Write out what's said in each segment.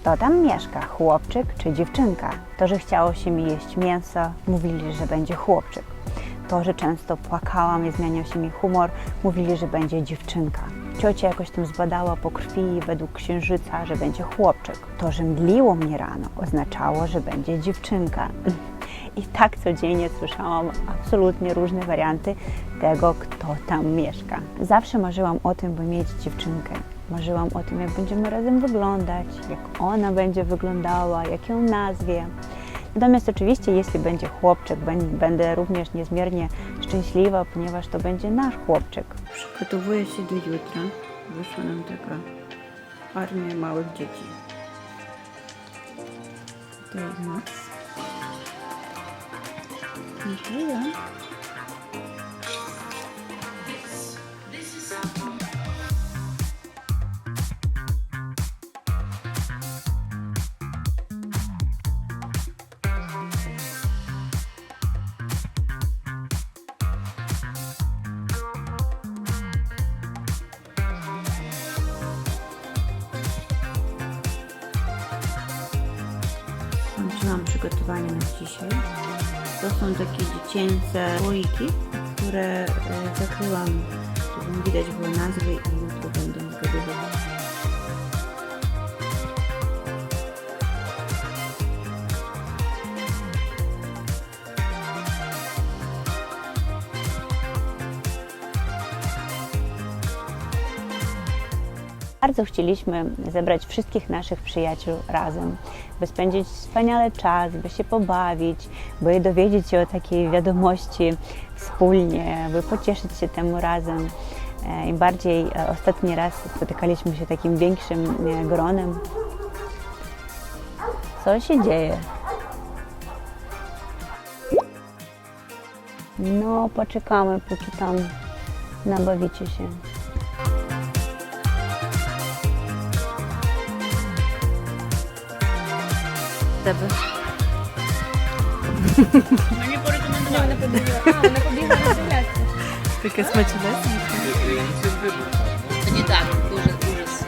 Kto tam mieszka, chłopczyk czy dziewczynka? To, że chciało się mi jeść mięso, mówili, że będzie chłopczyk. To, że często płakałam i zmieniał się mi humor, mówili, że będzie dziewczynka. Ciocia jakoś tam zbadała po krwi według księżyca, że będzie chłopczyk. To, że mdliło mnie rano, oznaczało, że będzie dziewczynka. I tak codziennie słyszałam absolutnie różne warianty tego, kto tam mieszka. Zawsze marzyłam o tym, by mieć dziewczynkę. Marzyłam o tym, jak będziemy razem wyglądać, jak ona będzie wyglądała, jak ją nazwie. Natomiast oczywiście, jeśli będzie chłopczyk, bę- będę również niezmiernie szczęśliwa, ponieważ to będzie nasz chłopczyk. Przygotowuję się do jutra. Wyszła nam taka armia małych dzieci. To jest Max. Dziękuję. Przygotowanie na dzisiaj. To są takie dziecięce słoiki, które e, zakryłam, żeby widać było nazwy i Bardzo chcieliśmy zebrać wszystkich naszych przyjaciół razem, by spędzić wspaniale czas, by się pobawić, by dowiedzieć się o takiej wiadomości wspólnie, by pocieszyć się temu razem. E, Im bardziej e, ostatni raz spotykaliśmy się takim większym e, gronem. Co się dzieje? No, poczekamy, póki tam nabawicie się. Тебе. Мені порекомендували. Вона побігла. А, вона побігла роздивлятися. Таке смачне. Тоді так, дуже ужас.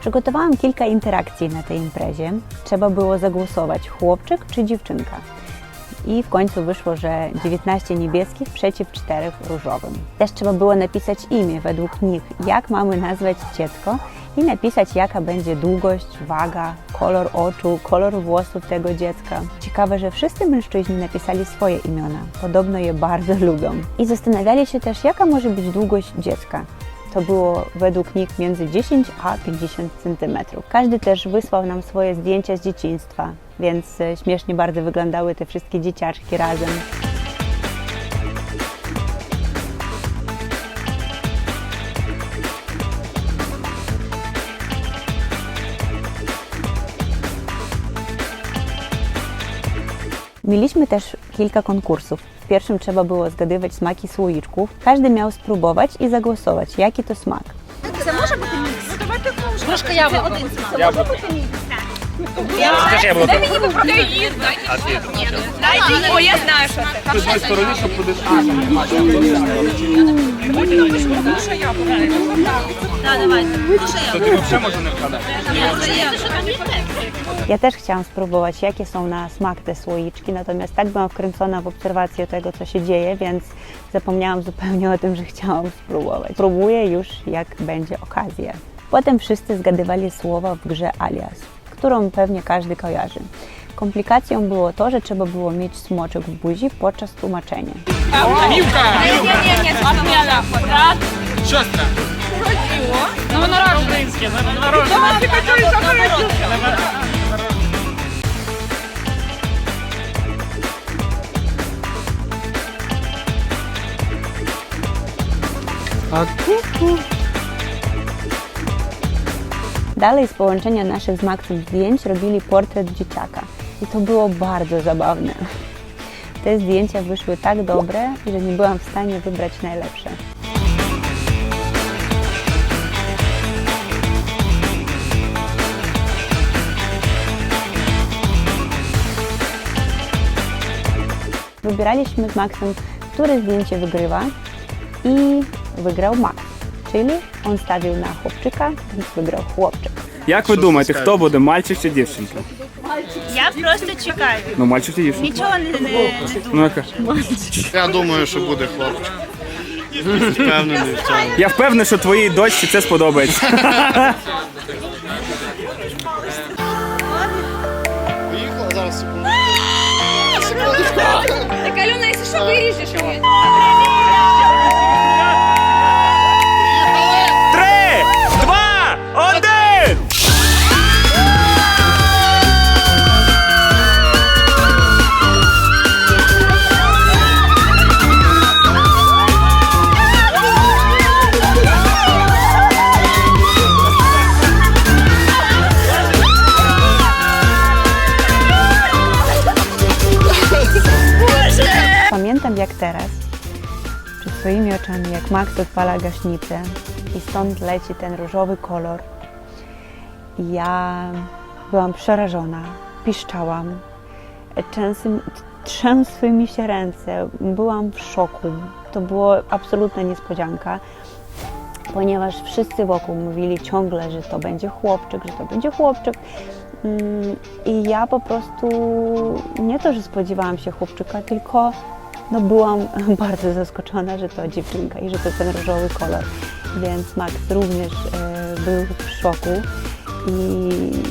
Przygotowałam kilka interakcji na tej imprezie. Trzeba było zagłosować chłopczyk czy dziewczynka. I w końcu wyszło, że 19 niebieskich przeciw 4 różowym. Też trzeba było napisać imię według nich, jak mamy nazwać dziecko i napisać jaka będzie długość, waga, kolor oczu, kolor włosów tego dziecka. Ciekawe, że wszyscy mężczyźni napisali swoje imiona. Podobno je bardzo lubią. I zastanawiali się też, jaka może być długość dziecka. To było według nich między 10 a 50 cm. Każdy też wysłał nam swoje zdjęcia z dzieciństwa, więc e, śmiesznie bardzo wyglądały te wszystkie dzieciaczki razem. Mieliśmy też kilka konkursów. W pierwszym trzeba było zgadywać smaki słoiczków. Każdy miał spróbować i zagłosować, jaki to smak. Трошки яблуко. Яблуко. Теж яблуко. Дай мені попробуй. А ти Дайте, о, я знаю, що це. з одної сторони, щоб туди. Да, давай. То ти взагалі може не вкладати. Ja też chciałam spróbować, jakie są na smak te słoiczki, natomiast tak byłam wkręcona w obserwację tego, co się dzieje, więc zapomniałam zupełnie o tym, że chciałam spróbować. Spróbuję już, jak będzie okazja. Potem wszyscy zgadywali słowa w grze alias, którą pewnie każdy kojarzy. Komplikacją było to, że trzeba było mieć smoczek w buzi podczas tłumaczenia. A, Nie, nie, nie, nie, Admiana, brat, siostra. Chodziło? No narożnickie, narożnickie. No, tylko czyli za A tu. Dalej z połączenia naszych z Maxem zdjęć robili portret dzieciaka i to było bardzo zabawne. Te zdjęcia wyszły tak dobre, że nie byłam w stanie wybrać najlepsze. Wybieraliśmy z Maxem które zdjęcie wygrywa i wygrał Max, czyli on stawił na chłopczyka, więc wygrał chłopczyk. Як ви думаєте, хто буде, мальчик чи дівчинка? Я просто чекаю. Ну, мальчик чи дівчинка? Нічого не, не, не Ну, яка? Я думаю, що буде хлопчик. Впевнений в цьому. Я впевнений, що твоїй дочці це сподобається. Поїхала зараз секунду. Так, Альона, якщо що, виріжеш. Teraz, przed swoimi oczami, jak Max odpala gaśnicę i stąd leci ten różowy kolor. Ja byłam przerażona, piszczałam, trzęsły mi się ręce, byłam w szoku. To była absolutna niespodzianka, ponieważ wszyscy wokół mówili ciągle, że to będzie chłopczyk, że to będzie chłopczyk. Mm, I ja po prostu nie to, że spodziewałam się chłopczyka, tylko no byłam bardzo zaskoczona, że to dziewczynka i że to ten różowy kolor. Więc Max również e, był w szoku i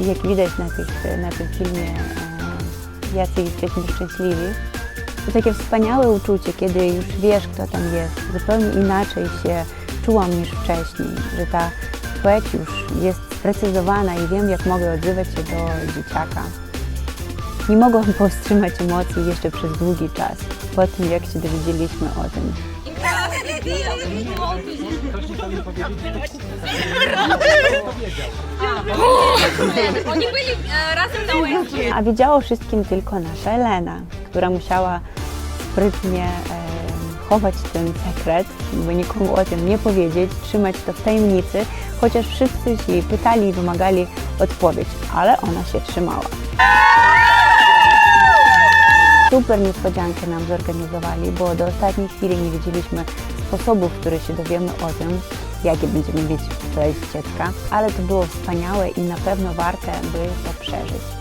jak widać na, tych, na tym filmie, e, jacy jesteśmy szczęśliwi. To takie wspaniałe uczucie, kiedy już wiesz, kto tam jest. Zupełnie inaczej się czułam niż wcześniej, że ta płeć już jest sprecyzowana i wiem, jak mogę odzywać się do dzieciaka. Nie mogłam powstrzymać emocji jeszcze przez długi czas, po tym jak się dowiedzieliśmy o tym. A wiedziała o wszystkim tylko nasza Elena, która musiała sprytnie chować ten sekret, by nikomu o tym nie powiedzieć, trzymać to w tajemnicy, chociaż wszyscy się jej pytali i wymagali odpowiedź, ale ona się trzymała. Super niespodziankę nam zorganizowali, bo do ostatniej chwili nie wiedzieliśmy sposobów, w których się dowiemy o tym, jakie będziemy mieć tutaj dziecka, ale to było wspaniałe i na pewno warte, by to przeżyć.